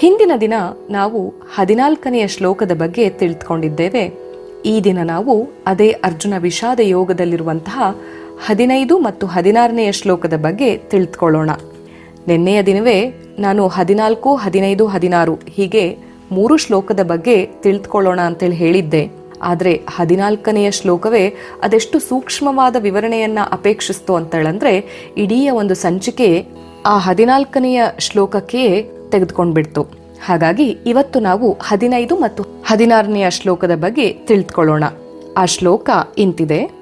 ಹಿಂದಿನ ದಿನ ನಾವು ಹದಿನಾಲ್ಕನೆಯ ಶ್ಲೋಕದ ಬಗ್ಗೆ ತಿಳಿದುಕೊಂಡಿದ್ದೇವೆ. ಈ ದಿನ ನಾವು ಅದೇ ಅರ್ಜುನ ವಿಷಾದ ಯೋಗದಲ್ಲಿರುವಂತಹ ಹದಿನೈದು ಮತ್ತು ಹದಿನಾರನೆಯ ಶ್ಲೋಕದ ಬಗ್ಗೆ ತಿಳಿದುಕೊಳ್ಳೋಣ. ನಿನ್ನೆಯ ದಿನವೇ ನಾನು ಹದಿನಾಲ್ಕು, ಹದಿನೈದು, ಹದಿನಾರು ಹೀಗೆ ಮೂರು ಶ್ಲೋಕದ ಬಗ್ಗೆ ತಿಳಿದುಕೊಳ್ಳೋಣ ಅಂತೇಳಿ ಹೇಳಿದ್ದೆ. ಆದರೆ ಹದಿನಾಲ್ಕನೆಯ ಶ್ಲೋಕವೇ ಅದೆಷ್ಟು ಸೂಕ್ಷ್ಮವಾದ ವಿವರಣೆಯನ್ನು ಅಪೇಕ್ಷಿಸ್ತು ಅಂತೇಳಂದ್ರೆ ಇಡೀ ಒಂದು ಸಂಚಿಕೆ ಆ ಹದಿನಾಲ್ಕನೆಯ ಶ್ಲೋಕಕ್ಕೆ ತೆಗೆದುಕೊಂಡ್ಬಿಡ್ತು. ಹಾಗಾಗಿ ಇವತ್ತು ನಾವು ಹದಿನೈದು ಮತ್ತು ಹದಿನಾರನೆಯ ಶ್ಲೋಕದ ಬಗ್ಗೆ ತಿಳಿದುಕೊಳ್ಳೋಣ ಆ ಶ್ಲೋಕ ಇಂತಿದೆ.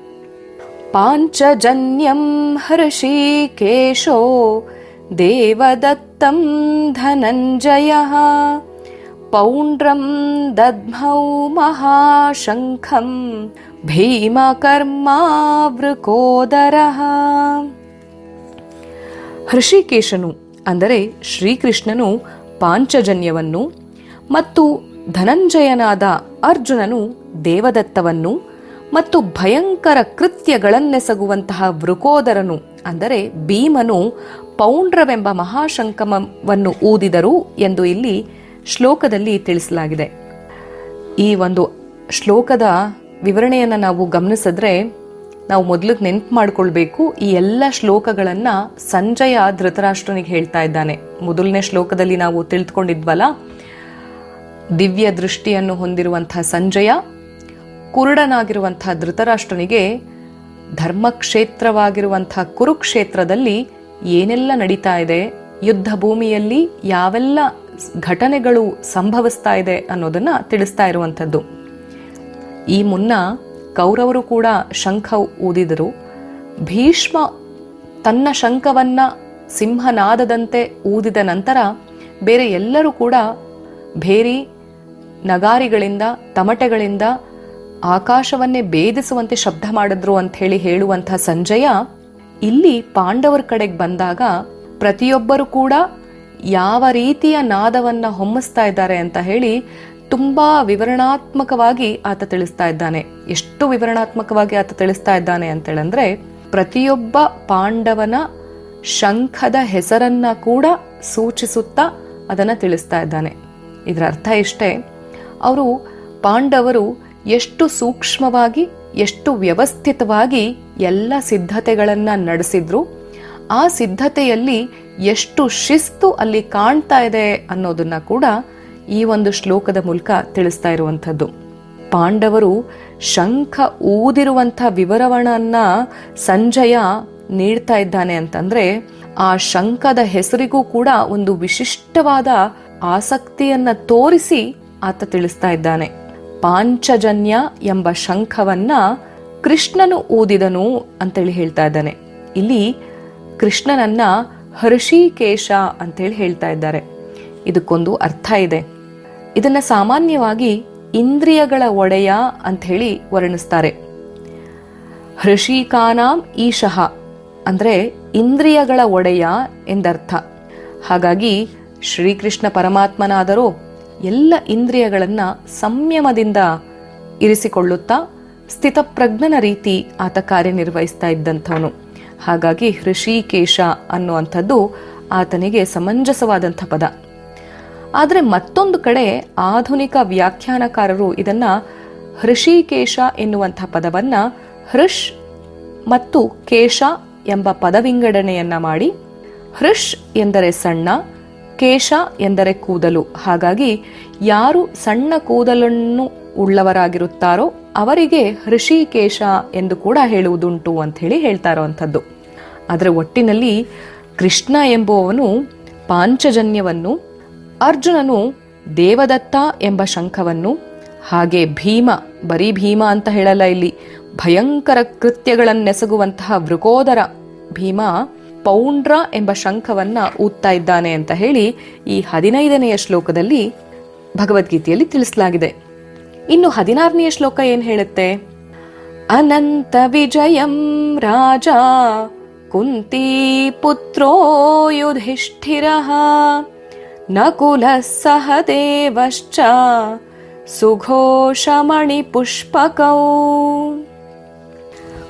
ಪಾಂಚಜನ್ಯಂ ಹರ್ಷಿಕೇಶೋ ದೇವದತ್ತಂ ಧನಂಜಯ ಪೌಂಡ್ರಂ ದದ್ಮೌ ಮಹಾಶಂಖಂ ಭೀಮಕರ್ಮಾವೃಕೋದರ. ಹೃಷಿಕೇಶನು ಅಂದರೆ ಶ್ರೀಕೃಷ್ಣನು ಪಾಂಚಜನ್ಯವನ್ನು ಮತ್ತು ಧನಂಜಯನಾದ ಅರ್ಜುನನು ದೇವದತ್ತವನ್ನು ಮತ್ತು ಭಯಂಕರ ಕೃತ್ಯಗಳನ್ನೆಸಗುವಂತಹ ವೃಕೋದರನು ಅಂದರೆ ಭೀಮನು ಪೌಂಡ್ರವೆಂಬ ಮಹಾಶಂಕಮವನ್ನು ಊದಿದರು ಎಂದು ಇಲ್ಲಿ ಶ್ಲೋಕದಲ್ಲಿ ತಿಳಿಸಲಾಗಿದೆ. ಈ ಒಂದು ಶ್ಲೋಕದ ವಿವರಣೆಯನ್ನು ನಾವು ಗಮನಿಸಿದ್ರೆ ನಾವು ಮೊದಲಿಗೆ ನೆನ್ಪು ಮಾಡ್ಕೊಳ್ಬೇಕು ಈ ಎಲ್ಲ ಶ್ಲೋಕಗಳನ್ನ ಸಂಜಯ ಧೃತರಾಷ್ಟ್ರನಿಗೆ ಹೇಳ್ತಾ ಇದ್ದಾನೆ. ಮೊದಲನೇ ಶ್ಲೋಕದಲ್ಲಿ ನಾವು ತಿಳಿದುಕೊಂಡಿದ್ವಲ್ಲ ದಿವ್ಯ ದೃಷ್ಟಿಯನ್ನು ಹೊಂದಿರುವಂತಹ ಸಂಜಯ ಕುರುಡನಾಗಿರುವಂತಹ ಧೃತರಾಷ್ಟ್ರನಿಗೆ ಧರ್ಮಕ್ಷೇತ್ರವಾಗಿರುವಂತಹ ಕುರುಕ್ಷೇತ್ರದಲ್ಲಿ ಏನೆಲ್ಲ ನಡೀತಾ ಇದೆ, ಯುದ್ಧ ಭೂಮಿಯಲ್ಲಿ ಯಾವೆಲ್ಲ ಘಟನೆಗಳು ಸಂಭವಿಸ್ತಾ ಇದೆ ಅನ್ನೋದನ್ನ ತಿಳಿಸ್ತಾ ಇರುವಂಥದ್ದು. ಈ ಮುನ್ನ ಕೌರವರು ಕೂಡ ಶಂಖ ಊದಿದರು. ಭೀಷ್ಮ ತನ್ನ ಶಂಖವನ್ನ ಸಿಂಹನಾದದಂತೆ ಊದಿದ ನಂತರ ಬೇರೆ ಎಲ್ಲರೂ ಕೂಡ ಭೇರಿ, ನಗಾರಿಗಳಿಂದ, ತಮಟೆಗಳಿಂದ ಆಕಾಶವನ್ನೇ ಭೇದಿಸುವಂತೆ ಶಬ್ದ ಮಾಡಿದ್ರು ಅಂತ ಹೇಳಿ ಹೇಳುವಂತಹ ಸಂಜಯ ಇಲ್ಲಿ ಪಾಂಡವರ ಕಡೆಗೆ ಬಂದಾಗ ಪ್ರತಿಯೊಬ್ಬರು ಕೂಡ ಯಾವ ರೀತಿಯ ನಾದವನ್ನು ಹೊಮ್ಮಿಸ್ತಾ ಇದ್ದಾರೆ ಅಂತ ಹೇಳಿ ತುಂಬಾ ವಿವರಣಾತ್ಮಕವಾಗಿ ಆತ ತಿಳಿಸ್ತಾ ಇದ್ದಾನೆ. ಎಷ್ಟು ವಿವರಣಾತ್ಮಕವಾಗಿ ಆತ ತಿಳಿಸ್ತಾ ಇದ್ದಾನೆ ಅಂತೇಳಂದ್ರೆ, ಪ್ರತಿಯೊಬ್ಬ ಪಾಂಡವನ ಶಂಖದ ಹೆಸರನ್ನ ಕೂಡ ಸೂಚಿಸುತ್ತಾ ಅದನ್ನ ತಿಳಿಸ್ತಾ ಇದ್ದಾನೆ. ಇದರ ಅರ್ಥ ಇಷ್ಟೇ, ಅವರು ಪಾಂಡವರು ಎಷ್ಟು ಸೂಕ್ಷ್ಮವಾಗಿ, ಎಷ್ಟು ವ್ಯವಸ್ಥಿತವಾಗಿ ಎಲ್ಲ ಸಿದ್ಧತೆಗಳನ್ನ ನಡೆಸಿದ್ರು, ಆ ಸಿದ್ಧತೆಯಲ್ಲಿ ಎಷ್ಟು ಶಿಸ್ತು ಅಲ್ಲಿ ಕಾಣ್ತಾ ಇದೆ ಅನ್ನೋದನ್ನ ಕೂಡ ಈ ಒಂದು ಶ್ಲೋಕದ ಮೂಲಕ ತಿಳಿಸ್ತಾ ಇರುವಂಥದ್ದು. ಪಾಂಡವರು ಶಂಖ ಊದಿರುವಂಥ ವಿವರವಣನ್ನ ಸಂಜಯ ನೀಡ್ತಾ ಇದ್ದಾನೆ ಅಂತಂದ್ರೆ ಆ ಶಂಖದ ಹೆಸರಿಗೂ ಕೂಡ ಒಂದು ವಿಶಿಷ್ಟವಾದ ಆಸಕ್ತಿಯನ್ನ ತೋರಿಸಿ ಆತ ತಿಳಿಸ್ತಾ ಇದ್ದಾನೆ. ಪಾಂಚಜನ್ಯ ಎಂಬ ಶಂಖವನ್ನ ಕೃಷ್ಣನು ಊದಿದನು ಅಂತೇಳಿ ಹೇಳ್ತಾ ಇದ್ದಾನೆ. ಇಲ್ಲಿ ಕೃಷ್ಣನನ್ನ ಹರ್ಷಿಕೇಶ ಅಂತೇಳಿ ಹೇಳ್ತಾ ಇದ್ದಾರೆ. ಇದಕ್ಕೊಂದು ಅರ್ಥ ಇದೆ. ಇದನ್ನ ಸಾಮಾನ್ಯವಾಗಿ ಇಂದ್ರಿಯಗಳ ಒಡೆಯ ಅಂತ ಹೇಳಿ ವರ್ಣಿಸ್ತಾರೆ. ಹೃಷಿಕಾನಾಂ ಈಶಃ ಅಂದ್ರೆ ಇಂದ್ರಿಯಗಳ ಒಡೆಯ ಎಂದರ್ಥ. ಹಾಗಾಗಿ ಶ್ರೀಕೃಷ್ಣ ಪರಮಾತ್ಮನಾದರೂ ಎಲ್ಲ ಇಂದ್ರಿಯಗಳನ್ನು ಸಂಯಮದಿಂದ ಇರಿಸಿಕೊಳ್ಳುತ್ತಾ ಸ್ಥಿತಪ್ರಜ್ಞನ ರೀತಿ ಆತ ಕಾರ್ಯನಿರ್ವಹಿಸ್ತಾ ಇದ್ದಂಥವನು. ಹಾಗಾಗಿ ಹೃಷಿಕೇಶ ಅನ್ನುವಂಥದ್ದು ಆತನಿಗೆ ಸಮಂಜಸವಾದಂಥ ಪದ. ಆದರೆ ಮತ್ತೊಂದು ಕಡೆ ಆಧುನಿಕ ವ್ಯಾಖ್ಯಾನಕಾರರು ಇದನ್ನ ಹೃಷಿಕೇಶ ಎನ್ನುವಂಥ ಪದವನ್ನ ಹೃಷ್ ಮತ್ತು ಕೇಶ ಎಂಬ ಪದವಿಂಗಡಣೆಯನ್ನ ಮಾಡಿ ಹೃಷ್ ಎಂದರೆ ಸಣ್ಣ, ಕೇಶ ಎಂದರೆ ಕೂದಲು. ಹಾಗಾಗಿ ಯಾರು ಸಣ್ಣ ಕೂದಲನ್ನು ಉಳ್ಳವರಾಗಿರುತ್ತಾರೋ ಅವರಿಗೆ ಹೃಷಿಕೇಶ ಎಂದು ಕೂಡ ಹೇಳುವುದುಂಟು ಅಂತ ಹೇಳಿ ಹೇಳ್ತಾ ಇರುವಂಥದ್ದು. ಅದರ ಒಟ್ಟಿನಲ್ಲಿ ಕೃಷ್ಣ ಎಂಬುವವನು ಪಾಂಚಜನ್ಯವನ್ನು ಅರ್ಜುನನು ದೇವದತ್ತ ಎಂಬ ಶಂಖವನ್ನು, ಹಾಗೆ ಭೀಮ, ಬರೀ ಭೀಮ ಅಂತ ಹೇಳಲ್ಲ ಇಲ್ಲಿ, ಭಯಂಕರ ಕೃತ್ಯಗಳನ್ನೆಸಗುವಂತಹ ವೃಕೋದರ ಭೀಮ, ಪೌಂಡ್ರ ಎಂಬ ಶಂಖವನ್ನ ಊದ್ತಾ ಇದ್ದಾನೆ ಅಂತ ಹೇಳಿ ಈ ಹದಿನೈದನೆಯ ಶ್ಲೋಕದಲ್ಲಿ ಭಗವದ್ಗೀತೆಯಲ್ಲಿ ತಿಳಿಸಲಾಗಿದೆ. ಇನ್ನು ಹದಿನಾರನೆಯ ಶ್ಲೋಕ ಏನ್ ಹೇಳುತ್ತೆ? ಅನಂತ ವಿಜಯಂ ರಾಜ, ಕುಂತಿ ಪುತ್ರೋ ಯುಧಿಷ್ಠಿರಃ. ನಕುಲ ಸಹದೇವಶ್ಚ ಸುಘೋಷಮಣಿ ಪುಷ್ಪಕೌ.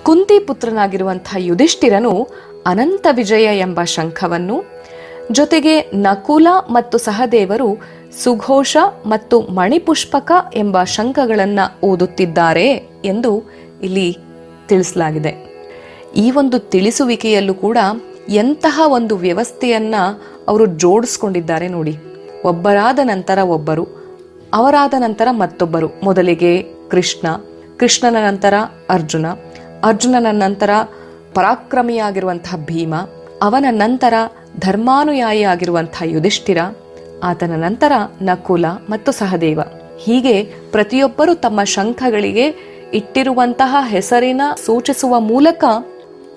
ಕುಂತಿ ಪುತ್ರನಾಗಿರುವಂತಹ ಯುಧಿಷ್ಠಿರನು ಅನಂತ ವಿಜಯ ಎಂಬ ಶಂಖವನ್ನು, ಜೊತೆಗೆ ನಕುಲ ಮತ್ತು ಸಹದೇವರು ಸುಘೋಷ ಮತ್ತು ಮಣಿಪುಷ್ಪಕ ಎಂಬ ಶಂಖಗಳನ್ನು ಓದುತ್ತಿದ್ದಾರೆ ಎಂದು ಇಲ್ಲಿ ತಿಳಿಸಲಾಗಿದೆ. ಈ ಒಂದು ತಿಳಿಸುವಿಕೆಯಲ್ಲೂ ಕೂಡ ಎಂತಹ ಒಂದು ವ್ಯವಸ್ಥೆಯನ್ನ ಅವರು ಜೋಡಿಸ್ಕೊಂಡಿದ್ದಾರೆ ನೋಡಿ. ಒಬ್ಬರಾದ ನಂತರ ಒಬ್ಬರು, ಅವರಾದ ನಂತರ ಮತ್ತೊಬ್ಬರು. ಮೊದಲಿಗೆ ಕೃಷ್ಣ, ಕೃಷ್ಣನ ನಂತರ ಅರ್ಜುನ, ಅರ್ಜುನನ ನಂತರ ಪರಾಕ್ರಮಿಯಾಗಿರುವಂತಹ ಭೀಮ, ಅವನ ನಂತರ ಧರ್ಮಾನುಯಾಯಿ ಆಗಿರುವಂತಹ ಯುಧಿಷ್ಠಿರ, ಆತನ ನಂತರ ನಕುಲ ಮತ್ತು ಸಹದೇವ. ಹೀಗೆ ಪ್ರತಿಯೊಬ್ಬರು ತಮ್ಮ ಶಂಖಗಳಿಗೆ ಇಟ್ಟಿರುವಂತಹ ಹೆಸರಿನ ಸೂಚಿಸುವ ಮೂಲಕ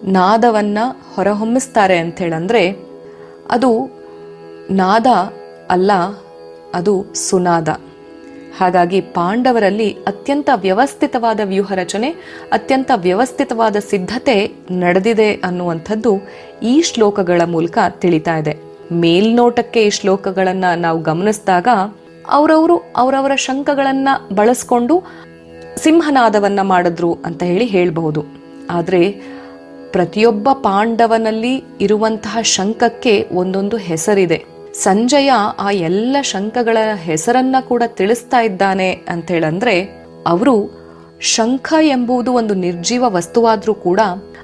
ನಾದವನ್ನ ಹೊರಹೊಮ್ಮಿಸ್ತಾರೆ ಅಂತ ಹೇಳಂದ್ರೆ ಅದು ನಾದ ಅಲ್ಲ, ಅದು ಸುನಾದ. ಹಾಗಾಗಿ ಪಾಂಡವರಲ್ಲಿ ಅತ್ಯಂತ ವ್ಯವಸ್ಥಿತವಾದ ವ್ಯೂಹ ರಚನೆ ಅತ್ಯಂತ ವ್ಯವಸ್ಥಿತವಾದ ಸಿದ್ಧತೆ ನಡೆದಿದೆ ಅನ್ನುವಂಥದ್ದು ಈ ಶ್ಲೋಕಗಳ ಮೂಲಕ ತಿಳಿತಾ ಇದೆ. ಮೇಲ್ನೋಟಕ್ಕೆ ಈ ಶ್ಲೋಕಗಳನ್ನು ನಾವು ಗಮನಿಸಿದಾಗ ಅವರವರು ಅವರವರ ಶಂಕಗಳನ್ನು ಬಳಸ್ಕೊಂಡು ಸಿಂಹನಾದವನ್ನ ಮಾಡಿದ್ರು ಅಂತ ಹೇಳಿ ಹೇಳಬಹುದು. ಆದರೆ ಪ್ರತಿಯೊಬ್ಬ ಪಾಂಡವನಲ್ಲಿ ಇರುವಂತಹ ಶಂಕಕ್ಕೆ ಒಂದೊಂದು ಹೆಸರಿದೆ. ಸಂಜಯ ಆ ಎಲ್ಲ ಶಂಕಗಳ ಹೆಸರನ್ನ ಕೂಡ ತಿಳಿಸ್ತಾ ಇದ್ದಾನೆ ಅಂತ ಹೇಳಂದ್ರೆ ಅವರು ಶಂಖ ಎಂಬುದು ಒಂದು ನಿರ್ಜೀವ ವಸ್ತುವಾದ್ರೂ ಕೂಡ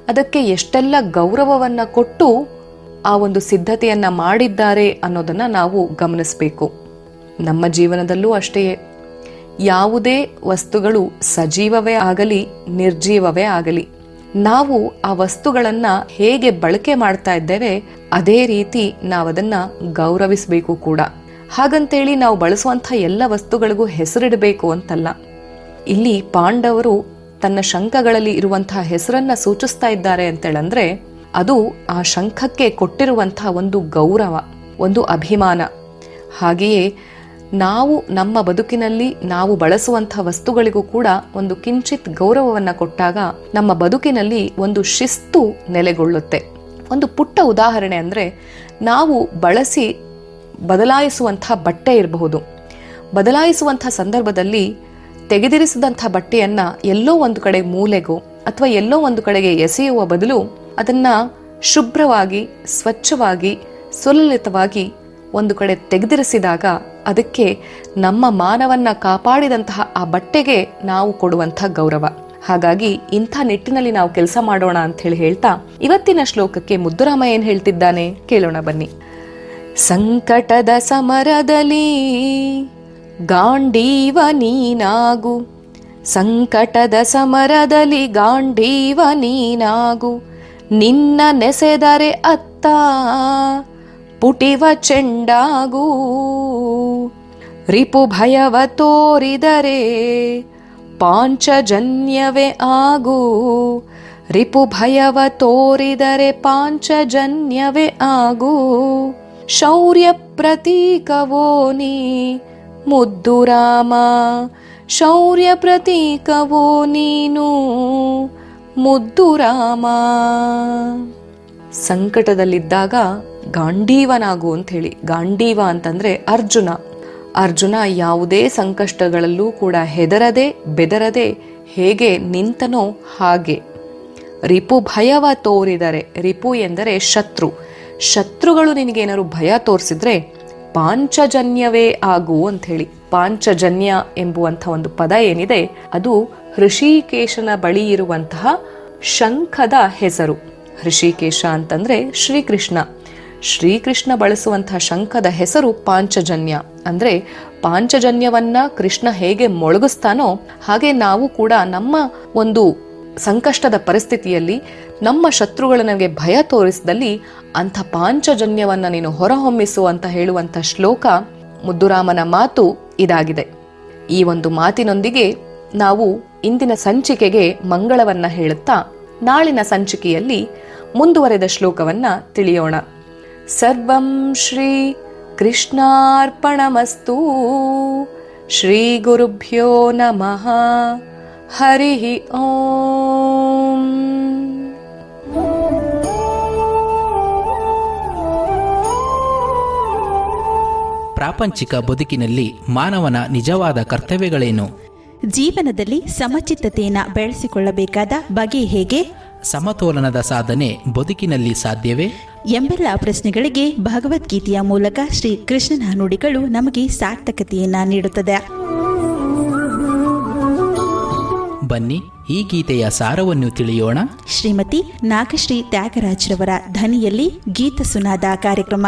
ಅದಕ್ಕೆ ಎಷ್ಟೆಲ್ಲ ಗೌರವವನ್ನ ಕೊಟ್ಟು ಆ ಒಂದು ಸಿದ್ಧತೆಯನ್ನ ಮಾಡಿದ್ದಾರೆ ಅನ್ನೋದನ್ನ ನಾವು ಗಮನಿಸಬೇಕು. ನಮ್ಮ ಜೀವನದಲ್ಲೂ ಅಷ್ಟೇ. ಯಾವುದೇ ವಸ್ತುಗಳು ಸಜೀವವೇ ಆಗಲಿ, ನಿರ್ಜೀವವೇ ಆಗಲಿ. ನಾವು ಆ ವಸ್ತುಗಳನ್ನ ಹೇಗೆ ಬಳಕೆ ಮಾಡ್ತಾ ಇದ್ದೇವೆ, ಅದೇ ರೀತಿ ನಾವದನ್ನ ಗೌರವಿಸಬೇಕು ಕೂಡ. ಹಾಗಂತೇಳಿ ನಾವು ಬಳಸುವಂಥ ಎಲ್ಲ ವಸ್ತುಗಳಿಗೂ ಹೆಸರಿಡಬೇಕು ಅಂತಲ್ಲ. ಇಲ್ಲಿ ಪಾಂಡವರು ತನ್ನ ಶಂಖಗಳಲ್ಲಿ ಇರುವಂತಹ ಹೆಸರನ್ನ ಸೂಚಿಸ್ತಾ ಇದ್ದಾರೆ ಅಂತೇಳಂದ್ರೆ, ಅದು ಆ ಶಂಖಕ್ಕೆ ಕೊಟ್ಟಿರುವಂತಹ ಒಂದು ಗೌರವ, ಒಂದು ಅಭಿಮಾನ. ಹಾಗೆಯೇ ನಾವು ನಮ್ಮ ಬದುಕಿನಲ್ಲಿ ನಾವು ಬಳಸುವಂತಹ ವಸ್ತುಗಳಿಗೂ ಕೂಡ ಒಂದು ಕಿಂಚಿತ್ ಗೌರವವನ್ನು ಕೊಟ್ಟಾಗ ನಮ್ಮ ಬದುಕಿನಲ್ಲಿ ಒಂದು ಶಿಸ್ತು ನೆಲೆಗೊಳ್ಳುತ್ತೆ. ಒಂದು ಪುಟ್ಟ ಉದಾಹರಣೆ ಅಂದರೆ ನಾವು ಬಳಸಿ ಬದಲಾಯಿಸುವಂತಹ ಬಟ್ಟೆ ಇರಬಹುದು. ಬದಲಾಯಿಸುವಂಥ ಸಂದರ್ಭದಲ್ಲಿ ತೆಗೆದಿರಿಸಿದಂಥ ಬಟ್ಟೆಯನ್ನು ಎಲ್ಲೋ ಒಂದು ಕಡೆ ಮೂಲೆಗೋ ಅಥವಾ ಎಲ್ಲೋ ಒಂದು ಕಡೆಗೆ ಎಸೆಯುವ ಬದಲು ಅದನ್ನು ಶುಭ್ರವಾಗಿ, ಸ್ವಚ್ಛವಾಗಿ, ಸುಲಲಿತವಾಗಿ ಒಂದು ಕಡೆ ತೆಗೆದಿರಿಸಿದಾಗ ಅದಕ್ಕೆ ನಮ್ಮ ಮಾನವನ್ನ ಕಾಪಾಡಿದಂತಹ ಆ ಬಟ್ಟೆಗೆ ನಾವು ಕೊಡುವಂತಹ ಗೌರವ. ಹಾಗಾಗಿ ಇಂಥ ನಿಟ್ಟಿನಲ್ಲಿ ನಾವು ಕೆಲಸ ಮಾಡೋಣ ಅಂತ ಹೇಳಿ ಹೇಳ್ತಾ ಇವತ್ತಿನ ಶ್ಲೋಕಕ್ಕೆ ಮುದ್ದುರಾಮ ಏನ್ ಹೇಳ್ತಿದ್ದಾನೆ ಕೇಳೋಣ ಬನ್ನಿ. ಸಂಕಟದ ಸಮರದಲ್ಲಿ ಗಾಂಡೀವ ನೀನಾಗು. ಸಂಕಟದ ಸಮರದಲ್ಲಿ ಗಾಂಡೀವ ನೀನಾಗು. ನಿನ್ನ ನೆಸೆದರೆ ಅತ್ತ ಪುಟಿವ ಚೆಂಡಾಗೂ ರಿಪು ಭಯವ ತೋರಿದರೆ ಪಾಂಚಜನ್ಯವೇ ಆಗು ರಿಪು ಭಯವ ತೋರಿದರೆ ಪಾಂಚಜನ್ಯವೇ ಆಗು ಶೌರ್ಯ ಪ್ರತೀಕವೋ ನೀ ಮುದ್ದು ರಾಮ ಶೌರ್ಯ ಪ್ರತೀಕವೋ ನೀನು ಮುದ್ದು ರಾಮ ಸಂಕಟದಲ್ಲಿದ್ದಾಗ ಗಾಂಡೀವನಾಗು ಅಂತ ಹೇಳಿ ಗಾಂಡೀವ ಅಂತಂದ್ರೆ ಅರ್ಜುನ. ಅರ್ಜುನ ಯಾವುದೇ ಸಂಕಷ್ಟಗಳಲ್ಲೂ ಕೂಡ ಹೆದರದೆ, ಬೆದರದೆ ಹೇಗೆ ನಿಂತನೋ ಹಾಗೆ. ರಿಪು ಭಯವ ತೋರಿದರೆ, ರಿಪು ಎಂದರೆ ಶತ್ರು. ಶತ್ರುಗಳು ನಿನಗೇನಾದ್ರು ಭಯ ತೋರಿಸಿದ್ರೆ ಪಾಂಚಜನ್ಯವೇ ಆಗು ಅಂತ ಹೇಳಿ ಪಾಂಚಜನ್ಯ ಎಂಬುವಂಥ ಒಂದು ಪದ ಏನಿದೆ, ಅದು ಹೃಷಿಕೇಶನ ಬಳಿ ಇರುವಂತಹ ಶಂಖದ ಹೆಸರು. ಹೃಷಿಕೇಶ ಅಂತಂದ್ರೆ ಶ್ರೀಕೃಷ್ಣ. ಶ್ರೀಕೃಷ್ಣ ಬಳಸುವಂತಹ ಶಂಖದ ಹೆಸರು ಪಾಂಚಜನ್ಯ. ಅಂದ್ರೆ ಪಾಂಚಜನ್ಯವನ್ನ ಕೃಷ್ಣ ಹೇಗೆ ಮೊಳಗಿಸ್ತಾನೋ ಹಾಗೆ ನಾವು ಕೂಡ ನಮ್ಮ ಒಂದು ಸಂಕಷ್ಟದ ಪರಿಸ್ಥಿತಿಯಲ್ಲಿ ನಮ್ಮ ಶತ್ರುಗಳ ನನಗೆ ಭಯ ತೋರಿಸಿದಲ್ಲಿ ಅಂಥ ಪಾಂಚಜನ್ಯವನ್ನ ನೀನು ಹೊರಹೊಮ್ಮಿಸು ಅಂತ ಹೇಳುವಂಥ ಶ್ಲೋಕ ಮುದ್ದುರಾಮನ ಮಾತು ಇದಾಗಿದೆ. ಈ ಒಂದು ಮಾತಿನೊಂದಿಗೆ ನಾವು ಇಂದಿನ ಸಂಚಿಕೆಗೆ ಮಂಗಳವನ್ನ ಹೇಳುತ್ತಾ ನಾಳಿನ ಸಂಚಿಕೆಯಲ್ಲಿ ಮುಂದುವರೆದ ಶ್ಲೋಕವನ್ನ ತಿಳಿಯೋಣ. ಸರ್ವಂ ಶ್ರೀ ಕೃಷ್ಣಾರ್ಪಣಮಸ್ತು. ಶ್ರೀ ಗುರುಭ್ಯೋ ನಮಃ. ಹರಿ ಓಂ. ಪ್ರಾಪಂಚಿಕ ಬದುಕಿನಲ್ಲಿ ಮಾನವನ ನಿಜವಾದ ಕರ್ತವ್ಯಗಳೇನು? ಜೀವನದಲ್ಲಿ ಸಮಚಿತ್ತತೆಯನ್ನು ಬೆಳೆಸಿಕೊಳ್ಳಬೇಕಾದ ಬಗೆ ಹೇಗೆ? ಸಮತೋಲನದ ಸಾಧನೆ ಬದುಕಿನಲ್ಲಿ ಸಾಧ್ಯವೇ? ಎಂಬೆಲ್ಲ ಪ್ರಶ್ನೆಗಳಿಗೆ ಭಗವದ್ಗೀತೆಯ ಮೂಲಕ ಶ್ರೀ ಕೃಷ್ಣನ ನುಡಿಗಳು ನಮಗೆ ಸಾರ್ಥಕತೆಯನ್ನ ನೀಡುತ್ತದೆ. ಬನ್ನಿ ಈ ಗೀತೆಯ ಸಾರವನ್ನು ತಿಳಿಯೋಣ. ಶ್ರೀಮತಿ ನಾಗಶ್ರೀ ತ್ಯಾಗರಾಜ್ರವರ ಧ್ವನಿಯಲ್ಲಿ ಗೀತ ಸುನಾದ ಕಾರ್ಯಕ್ರಮ.